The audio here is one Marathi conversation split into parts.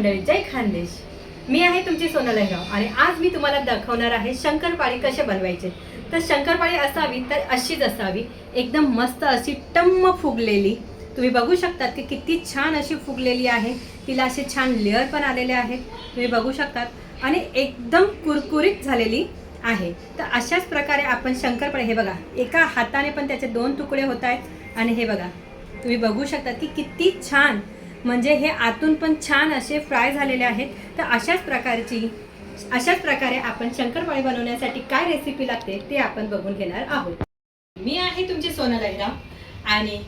मंडळी जय खानदेश. मी आहे तुमची सोनल आणि आज मी तुम्हाला दाखवणार आहे शंकरपाळी कसे बनवायचे. तर शंकरपाळी असावी तर अशीच असावी. एकदम मस्त अशी टम्म फुगलेली. तुम्ही बघू शकतात की किती छान अशी फुगलेली आहे. तिला असे छान लेअर पण आलेले आहेत. तुम्ही बघू शकतात. आणि एकदम कुरकुरीत झालेली आहे. तर अशाच प्रकारे आपण शंकरपाळी हे बघा एका हाताने पण त्याचे दोन तुकडे होत आहेत. आणि हे बघा तुम्ही बघू शकता की किती छान म्हणजे हे आतून पण छान असे फ्राय झालेले आहेत. तर अशाच प्रकारची अशाच प्रकारे आपण शंकरपाळी बनवण्यासाठी काय रेसिपी लागते ते आपण बघून घेणार आहोत. मी आहे तुमची सोनल अहिराव आणि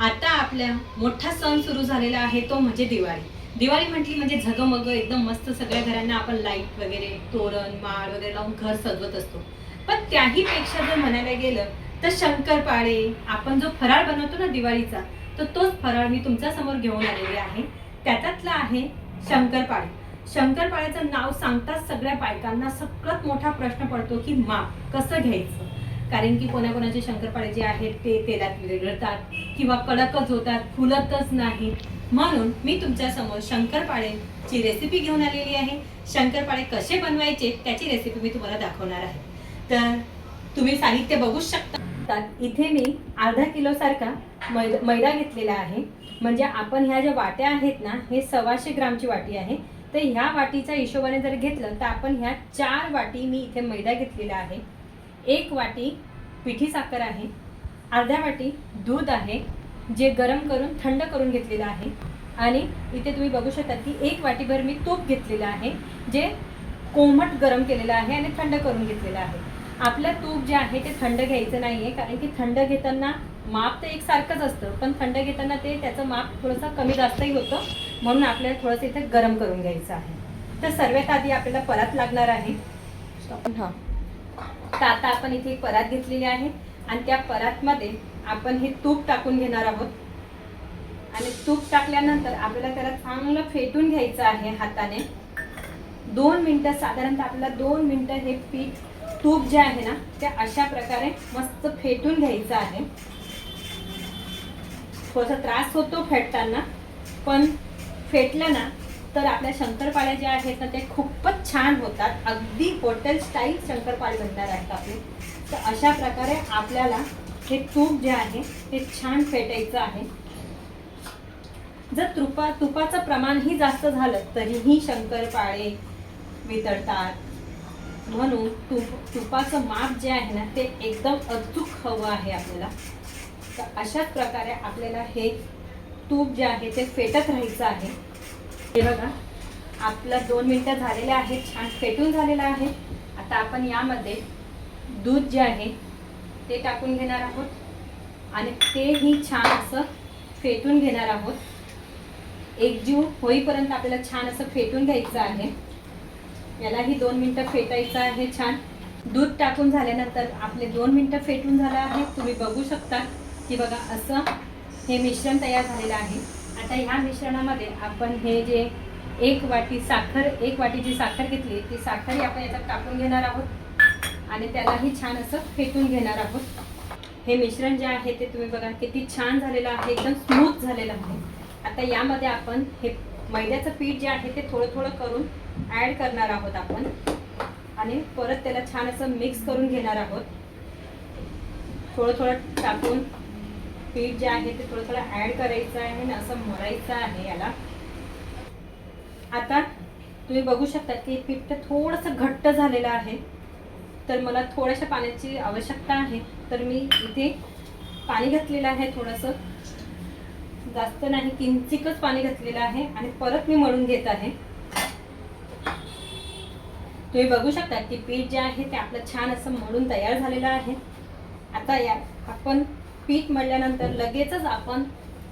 आता आपल्या मोठा सण सुरू झालेला आहे तो म्हणजे दिवाळी. दिवाळी म्हटली म्हणजे झगमग एकदम मस्त सगळ्या घरांना आपण लाइट वगैरे तोरण माळ वगैरे लावून घर सजवत असतो. पण त्याही पेक्षा जर म्हणायला गेलं तर शंकरपाळे आपण जो फराळ बनवतो ना दिवाळीचा तर तोच फराळ मी तुमच्यासमोर घेऊन आलेले आहे. त्याच्यातला आहे शंकरपाळे. शंकरपाळ्याचं नाव सांगताच सगळ्या बायकांना सगळ्यात मोठा प्रश्न पडतो की माप कसं घ्यायचं? कारण की कोणाकोणाचे शंकरपाळे जे आहेत ते तेलात विरघळतात किंवा कडकच होतात फुलतच नाही म्हणून मी तुमच्यासमोर शंकरपाळेची रेसिपी घेऊन आलेली आहे. शंकरपाळे कसे बनवायचे त्याची रेसिपी मी तुम्हाला दाखवणार आहे. तर तुम्ही साहित्य बघूच शकता. इथे मी अर्धा किलो सारखा मैद मैदा घेतलेला आहे. म्हणजे आपण ह्या ज्या वाट्या आहेत ना हे सव्वाशे ग्रामची वाटी आहे. तर ह्या वाटीच्या हिशोबाने जर घेतलं तर आपण ह्या चार वाटी मी इथे मैदा घेतलेला आहे. एक वाटी पिठी साखर आहे. अर्ध्या वाटी दूध आहे जे गरम करून थंड करून घेतलेलं आहे. आणि इथे तुम्ही बघू शकता की एक वाटीभर मी तूप घेतलेलं आहे जे कोमट गरम केलेलं आहे आणि थंड करून घेतलेलं आहे. आपलं तूप जे आहे ते थंड घ्यायचं नाही आहे कारण की थंड घेताना माप तर एकसारखंच असतं पण थंड घेताना ते त्याचं माप थोडंसं कमी जास्तही होतं. म्हणून आपल्याला थोडंसं इथे गरम करून घ्यायचं आहे. तर सर्वात आधी आपल्याला परात लागणार आहे. हां. तर आता आपण इथे एक परात घेतलेली आहे आणि त्या परातमध्ये आपण हे तूप टाकून घेणार आहोत. आणि तूप टाकल्यानंतर आपल्याला त्याला चांगलं फेटून घ्यायचं आहे हाताने. दोन मिनटं साधारणतः आपल्याला दोन मिनटं हे पीठ तूप जे आहे ना ते अशा प्रकारे मस्त फेटून घ्यायचं आहे. थोडासा त्रास होतो फेटताना पण फेटलं ना तर आपल्या शंकरपाळ्या ज्या आहेत ना ते खूपच छान होतात. अगदी हॉटेल स्टाईल शंकरपाळे बनणार आहेत आपले. तर अशा प्रकारे आपल्याला हे तूप जे आहे ते छान फेटायचं आहे. जर तुपा तुपाचं प्रमाणही जास्त झालं तरीही शंकरपाळे वितळतात. म्हणून तुप तुपाचं माप जे आहे ना ते एकदम अचूक हवं आहे आपल्याला. तर अशाच प्रकारे आपल्याला हे तूप जे आहे ते फेटत राहायचं आहे. हे बघा आपलं दोन मिनटं झालेले आहेत छान फेटून झालेलं आहे. आता आपण यामध्ये दूध जे आहे ते टाकून घेणार आहोत आणि तेही छान असं फेटून घेणार आहोत. एकजीव होईपर्यंत आपल्याला छान असं फेटून घ्यायचं आहे. यालाही दोन मिनटं फेटायचं आहे छान. दूध टाकून झाल्यानंतर आपले दोन मिनटं फेटून झालं आहे. तुम्ही बघू शकता. की बघा असं हे मिश्रण तयार झालेलं आहे. आता ह्या मिश्रणामध्ये आपण हे जे एक वाटी साखर एक वाटी जी साखर घेतली ती साखरही आपण याच्यात टाकून घेणार आहोत. आणि त्यालाही छान असं फेटून घेणार आहोत. हे मिश्रण जे आहे ते तुम्ही बघा किती छान झालेलं आहे एकदम स्मूथ झालेलं आहे. आता यामध्ये आपण हे मैद्याचं पीठ जे आहे ते थोडं थोडं करून ॲड करणार आहोत आपण. आणि परत त्याला छान असं मिक्स करून घेणार आहोत. थोडं थोडं टाकून पीठ जे आहे ते थोडं थोडं ॲड करायचं आहे आणि असं मरायचं आहे याला. आता तुम्ही बघू शकता की पीठ थोडंसं घट्ट झालेलं आहे. तर मला थोड्याशा पाण्याची आवश्यकता आहे. तर मी इथे पाणी घातलेलं आहे थोडंसं. जास्त नाही किंचिकच पाणी घातलेलं आहे आणि परत मी मळून घेत आहे. तुम्ही बघू शकता की पीठ जे आहे ते आपलं छान असं मळून तयार झालेलं आहे. आता या आपण पीठ मळल्यानंतर लगेचच आपण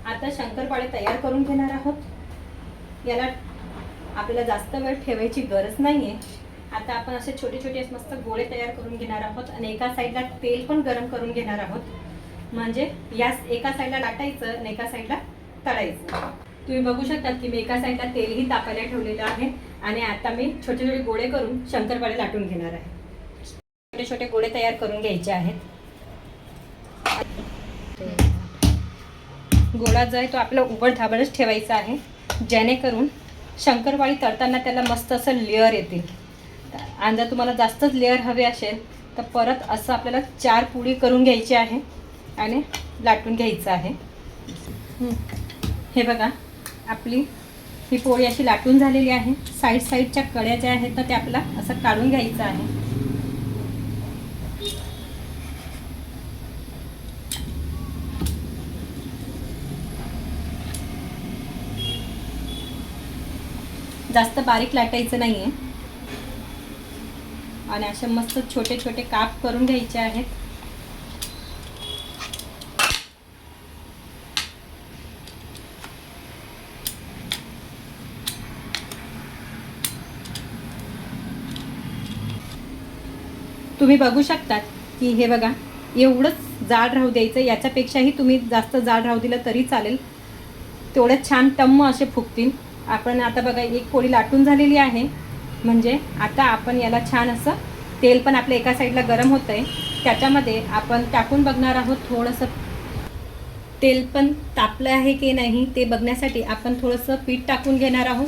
आता शंकरपाळे तयार करून घेणार आहोत. याला आपल्याला जास्त वेळ ठेवायची गरज नाही आहे आता आपण असे छोटे छोटे असे मस्त गोळे तयार करून घेणार आहोत आणि एका साईडला तेल पण गरम करून घेणार आहोत. म्हणजे या एका साईडला लाटायचं आणि एका साईडला तळायचं. तुम्ही बघू शकता की मी एका साईडला तेलही तापायला ठेवलेलं आहे आणि आता मी छोटे छोटे गोळे करून शंकरपाळे लाटून घेणार आहे. छोटे छोटे गोळे तयार करून घ्यायचे आहेत. गोळा जो आहे तो आपला उबड धाबडच ठेवायचा आहे. जेणेकरून शंकरपाळी तळताना त्याला मस्त असं लेअर येतील. आणि जर तुम्हाला जास्तच लेअर हवे असेल तर परत असं आपल्याला चार पुडी करून घ्यायची आहे आणि लाटून घ्यायचं आहे. हे बघा आपली ही पोळी अशी लाटून झालेली आहे. साईड साईडच्या कड्या ज्या आहेत तर त्या आपला असं काढून घ्यायचं आहे. जास्त बारीक लाटायचं नाही आहे आणि असे मस्त छोटे छोटे काप करून घ्यायचे आहेत. तुम्ही बघू शकतात की हे बघा एवढंच जाड राहू द्यायचं. याच्यापेक्षाही तुम्ही जास्त जाड राहू दिलं तरी चालेल. तेवढं छान टम्म असे फुगतील. आपण आता बघा एक पोळी लाटून झालेली आहे. म्हणजे आता आपण याला छान असं तेल पण आपल्या एका साईडला गरम होतं आहे त्याच्यामध्ये आपण टाकून बघणार आहोत थोडंसं तेल पण तापलं आहे की नाही ते बघण्यासाठी आपण थोडंसं पीठ टाकून घेणार आहोत.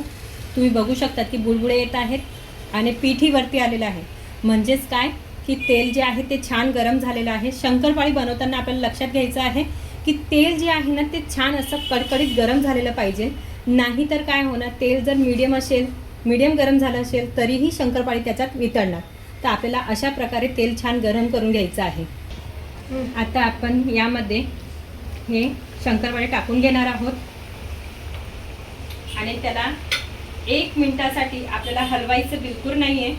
तुम्ही बघू शकता की बुडबुडे येत आहेत आणि पीठही वरती आलेलं आहे. म्हणजेच काय? की तेल जे आहे ते छान गरम झालेलं आहे. शंकरपाळी बनवताना आपल्याला लक्षात घ्यायचं आहे की तेल जे आहे ना ते छान असं कडकडीत गरम झालेलं पाहिजे. नाही तर काय होणार? तेल जर मीडियम असेल मीडियम गरम झालं असेल तरीही शंकरपाळी त्याच्यात वितळणार. तर आपल्याला अशा प्रकारे तेल छान गरम करून घ्यायचं आहे. आता आपण यामध्ये हे शंकरपाळी टाकून घेणार आहोत. आणि त्याला एक मिनिटासाठी आपल्याला हलवायचं बिलकुल नाही आहे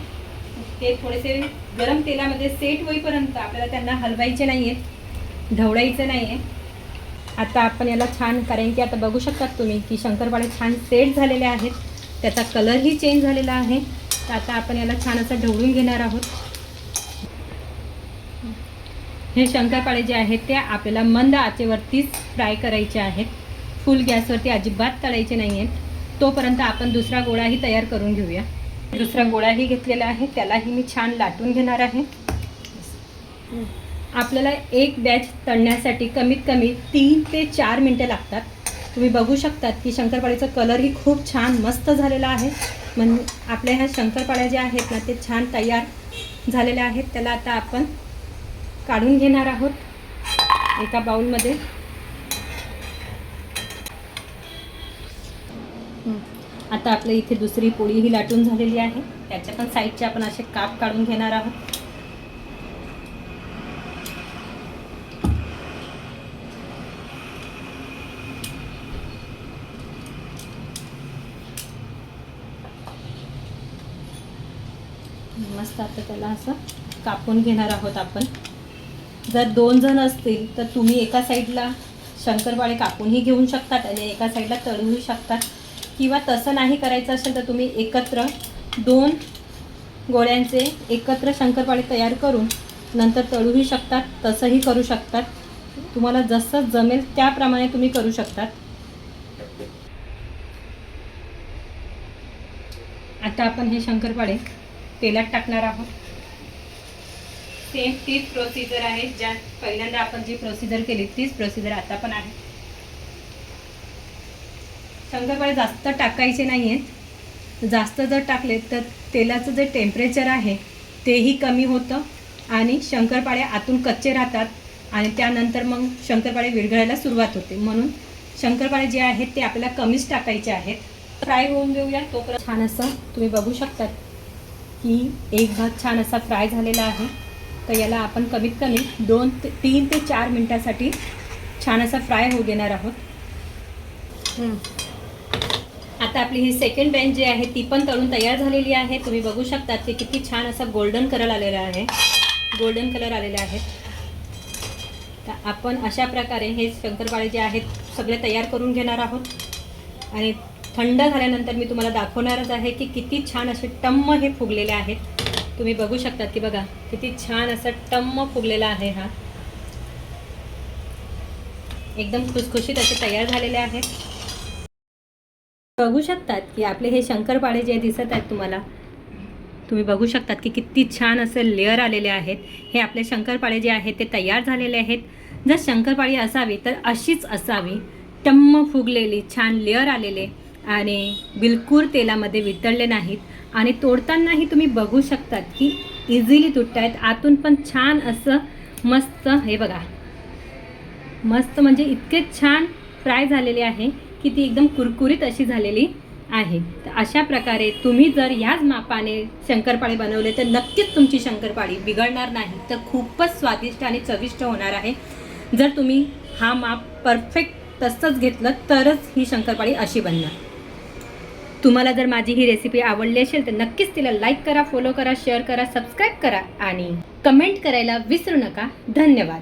ते थोडेसे गरम तेलामध्ये सेट होईपर्यंत आपल्याला त्यांना हलवायचे नाही आहेत ढवळायचं नाही आहे आता आपण याला छान कारण की आता बघू शकतात तुम्ही की शंकरपाळे छान सेट झालेले आहेत. त्याचा कलरही चेंज झालेला आहे. तर आता आपण याला छान असं ढवळून घेणार आहोत. हे शंकरपाळे जे आहेत ते आपल्याला मंद आचेवरतीच फ्राय करायचे आहेत. फुल गॅसवरती अजिबात तळायचे नाही आहेत तोपर्यंत आपण दुसरा गोळाही तयार करून घेऊया. दुसरा गोळाही घेतलेला आहे. त्यालाही मी छान लाटून घेणार आहे. आपल्याला एक बॅच तळण्यासाठी कमीत कमी तीन ते चार मिनटं लागतात. तुम्ही बघू शकतात की शंकरपाळीचा कलरही खूप छान मस्त झालेला आहे. म्हणजे आपल्या ह्या शंकरपाळ्या ज्या आहेत ना ते छान तयार झालेल्या आहेत. त्याला आता आपण काढून घेणार आहोत एका बाउलमध्ये. आता आपल्या इथे दुसरी पोळी ही लाटून झालेली आहे. त्याच्या पण साईडचे आपण असे काप काढून घेणार आहोत. मस्त आता त्याला असं कापून घेणार आहोत आपण. जर दोन जण असतील तर तुम्ही एका साईडला शंकरपाळे कापूनही घेऊन शकतात आणि एका साईडला तळूही शकतात. किंवा तसं नाही करायचं असेल तर तुम्ही एकत्र दोन गोळ्यांचे एकत्र शंकरपाळे तयार करून नंतर तळूही शकतात तसंही करू शकतात. तुम्हाला जसं जमेल त्याप्रमाणे तुम्ही करू शकतात. आता आपण हे शंकरपाळे तेलात टाकणार आहोत. सेम तीच प्रोसिजर आहे. ज्या पहिल्यांदा आपण जी प्रोसिजर केली तीच प्रोसिजर आता पण आहे. शंकरपाळे जास्त टाकायचे नाही आहेत जास्त जर टाकले तर तेलाचं जे टेम्परेचर आहे तेही कमी होतं आणि शंकरपाळे आतून कच्चे राहतात आणि त्यानंतर मग शंकरपाळे विरघळायला सुरुवात होते. म्हणून शंकरपाळे जे आहेत ते आपल्याला कमीच टाकायचे आहेत. फ्राय होऊन देऊया. तोपर्यंत छान असं तुम्ही बघू शकतात. की एक भाग छान असा फ्राय झालेला आहे. तर याला आपण कमीत कमी दोन ते तीन ते चार मिनटासाठी छान असा फ्राय होऊ देणार आहोत. आता आपली ही सेकंड बँच जी आहे ती पण तळून तयार झालेली आहे. तुम्ही बघू शकता ते किती छान असा गोल्डन कलर आलेला आहे. गोल्डन कलर आलेले आहेत तर आपण अशा प्रकारे हे शंकरपाळे जे आहेत सगळे तयार करून घेणार आहोत. आणि थंड झाल्यानंतर मी तुम्हाला दाखवणारच आहे की किती छान असे टम्म हे फुगलेले आहेत. तुम्ही बघू शकता की बघा किती छान असं टम्म फुगलेला आहे हा. एकदम खुसखुशीत असे तयार झालेले आहेत. बघू शकतात की आपले हे शंकरपाळे जे दिसत आहेत तुम्हाला तुम्ही बघू शकतात की किती छान असे लेअर आलेले आहेत. हे आपले शंकरपाळे जे आहेत ते तयार झालेले आहेत. जर शंकरपाळी असावी तर अशीच असावी. टम्म फुगलेली छान लेअर आलेले. आणि बिलकुल तेलामध्ये वितळले नाहीत. आणि तोडतानाही तुम्ही बघू शकतात की इझिली तुटत आहेत. आतून पण छान असं मस्त हे बघा. मस्त म्हणजे इतके छान फ्राय झालेले आहे की ती एकदम कुरकुरीत अशी झालेली आहे. तर अशा प्रकारे तुम्ही जर ह्याच मापाने शंकरपाळी बनवले तर नक्कीच तुमची शंकरपाळी बिघडणार नाही. तर खूपच स्वादिष्ट आणि चविष्ट होणार आहे. जर तुम्ही हा माप परफेक्ट तसंच घेतलं तरच ही शंकरपाळी अशी बनणार. तुम्हाला जर माझी ही रेसिपी आवडली असेल तर नक्कीच तिला लाईक करा फॉलो करा शेअर करा सबस्क्राईब करा आणि कमेंट करायला विसरू नका. धन्यवाद.